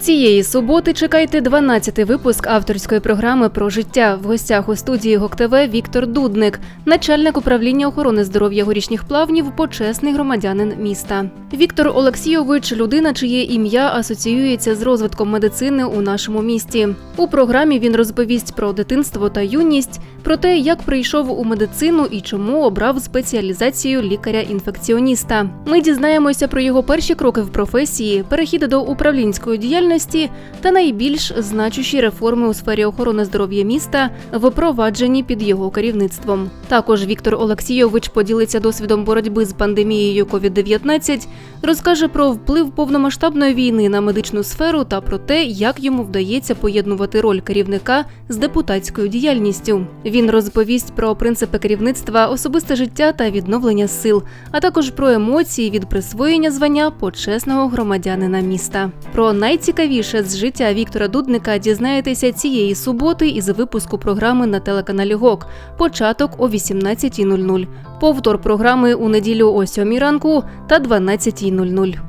Цієї суботи чекайте 12-й випуск авторської програми про життя. В гостях у студії ГОК-ТВ Віктор Дудник, начальник управління охорони здоров'я горішніх плавнів, почесний громадянин міста. Віктор Олексійович людина, чиє ім'я асоціюється з розвитком медицини у нашому місті. У програмі він розповість про дитинство та юність, про те, як прийшов у медицину і чому обрав спеціалізацію лікаря-інфекціоніста. Ми дізнаємося про його перші кроки в професії, перехід до управлінської діяльності та найбільш значущі реформи у сфері охорони здоров'я міста, впроваджені під його керівництвом. Також Віктор Олексійович поділиться досвідом боротьби з пандемією COVID-19, розкаже про вплив повномасштабної війни на медичну сферу та про те, як йому вдається поєднувати роль керівника з депутатською діяльністю. Він розповість про принципи керівництва, особисте життя та відновлення сил, а також про емоції від присвоєння звання почесного громадянина міста. Про найцікавіше з життя Віктора Дудника дізнаєтеся цієї суботи із випуску програми на телеканалі ГОК. Початок о 18.00. Повтор програми у неділю о 7 ранку та 12.00. 00.